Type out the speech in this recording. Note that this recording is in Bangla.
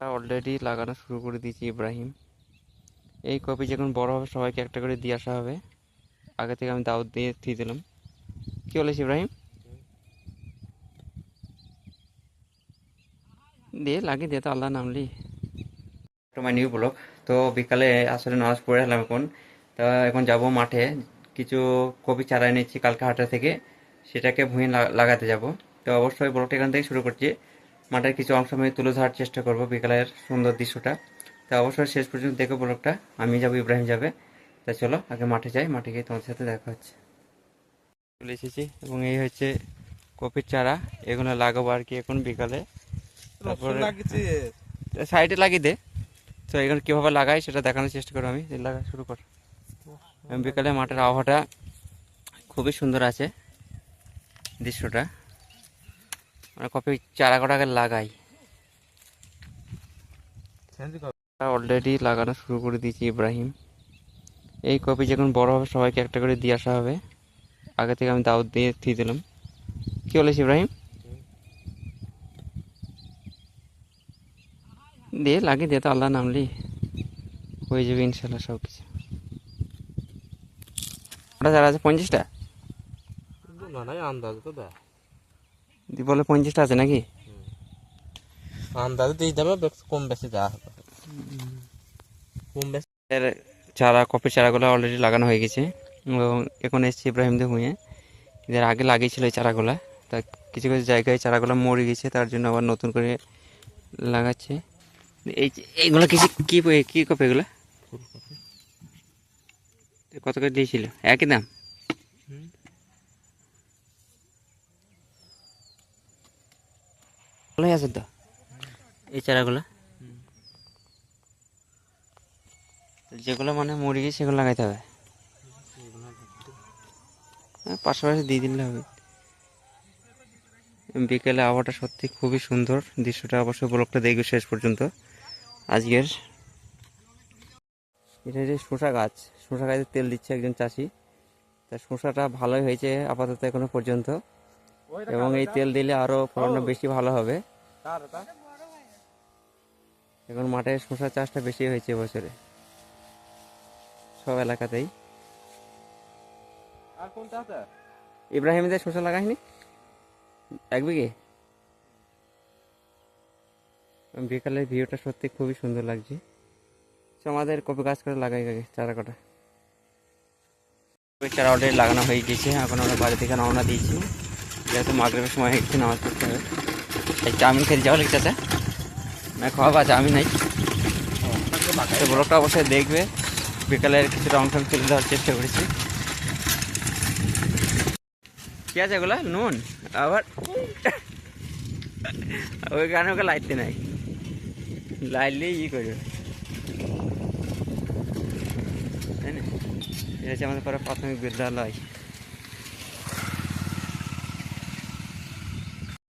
অলরেডি লাগানো শুরু করে দিয়েছি ইব্রাহিম। এই কপি যখন বড় হবে, সবাইকে একটা করে দিয়ে আসা হবে। আগে থেকে আমি দাওয়াত দিয়ে দিয়ে দিলাম। কি বলিস ইব্রাহিম? দিয়ে লাগিয়ে দিয়ে তো আল্লাহ নামলি তোমার নিউ ব্লক তো বিকালে আসলে নামাজ পড়ে এলাম এখন। তা এখন যাব মাঠে। কিছু কপি চারা এনেছি কালকে হাটা থেকে। সেটাকে ভুঁয়ে লাগাতে যাব। তো অবশ্যই ব্লগটা এখান থেকে শুরু করছি। মাঠের কিছু অংশ আমি তুলে ধরার চেষ্টা করব বিকালের সুন্দর দৃশ্যটা। তো অবশ্যই শেষ পর্যন্ত দেখো ব্লগটা। আমি যাব ইব্রাহিম যাবে। তা চলো আগে মাঠে যাই মাঠে গিয়ে তোমাদের সাথে দেখা হচ্ছে। চলে এসেছি এবং এই হচ্ছে কপির চারা। এগুলো লাগাবো আর কি এখন বিকালে। তারপরে সাইডে লাগিয়ে দে। তো এখানে কীভাবে লাগাই সেটা দেখানোর চেষ্টা করো আমি। লাগা শুরু কর। এবং বিকালে মাঠের আবহাওয়াটা খুবই সুন্দর আছে দৃশ্যটা। মানে কপি চারা কটা আগে লাগাই অলরেডি লাগানো শুরু করে দিয়েছি ইব্রাহিম। এই কপি যখন বড় হবে, সবাইকে একটা করে দিয়ে আসা হবে। আগে থেকে আমি দাওয়াত দিয়ে দিয়ে দিলাম। কী বলিস ইব্রাহিম? দিয়ে লাগিয়ে দিয়ে তো আল্লাহ নামলি হয়ে যাবে ইনশাল্লাহ সব কিছু। ওটা যারা আছে, পঞ্চাশটা? আন্দাজ তো দেয় বলে পঞ্চাশটা আছে নাকি? আন্দাজ দিয়ে দেবে কম বেশি যা হবে। কম বেশি। চারা কপির চারাগুলো অলরেডি লাগানো হয়ে গেছে। এবং এখন এসছে ইব্রাহিমদের ভুঁয়ে এদের আগে লাগিয়েছিল এই চারাগুলো। তা কিছু কিছু জায়গায় চারাগুলো মরে গেছে তার জন্য আবার নতুন করে লাগাচ্ছে। এই এইগুলো কিছু কী কী কপি এগুলো? কত করে দিয়েছিল? একই দাম? ভালোই আছে তো। এই চারাগুলো? যেগুলো মানে মুরগি সেগুলো লাগাইতে হবে। হ্যাঁ পাশাপাশি দিয়ে দিলে হবে। বিকেলে আবহাওয়াটা সত্যি খুবই সুন্দর। দৃশ্যটা অবশ্যই ব্লকটা দেখবে শেষ পর্যন্ত। আজকের এটা যে শসা গাছ। শসা গাছে তেল দিচ্ছে একজন চাষি। তা শসাটা ভালোই হয়েছে আপাতত এখনও পর্যন্ত। এবং এই তেল দিলে আরও ফলনটা বেশি ভালো হবে। এখন মাঠে শসা চাষটা বেশি হয়েছে বছরে। সব এলাকাতেই। আর আছে? ইব্রাহিমদের শসা লাগাইনি? এক বিঘে? বিকালের ভিউটা সত্যি খুবই সুন্দর লাগছে। আমাদের কপি গাছ করে লাগাই আগে চারা কটা। চারা অলরেডি লাগানো হয়ে গেছে। এখন আমরা বাড়ি থেকে রওনা দিয়েছি। যেহেতু মাগরেবের সময় গেছে নামাজ পড়তে হবে এই চাউমিন খেতে যাওয়া লিখতে না, খাওয়া চাউমিন নাই। তো অবশ্যই দেখবে। বিকালের কিছুটা অংশ তুলে দেওয়ার চেষ্টা করেছি। কি আছে এগুলা? নুন, আবার ওই গানে ওকে লাইতে নাই। লাইলে ই করবে। এটা হচ্ছে আমাদের পরে প্রাথমিক বিদ্যালয়।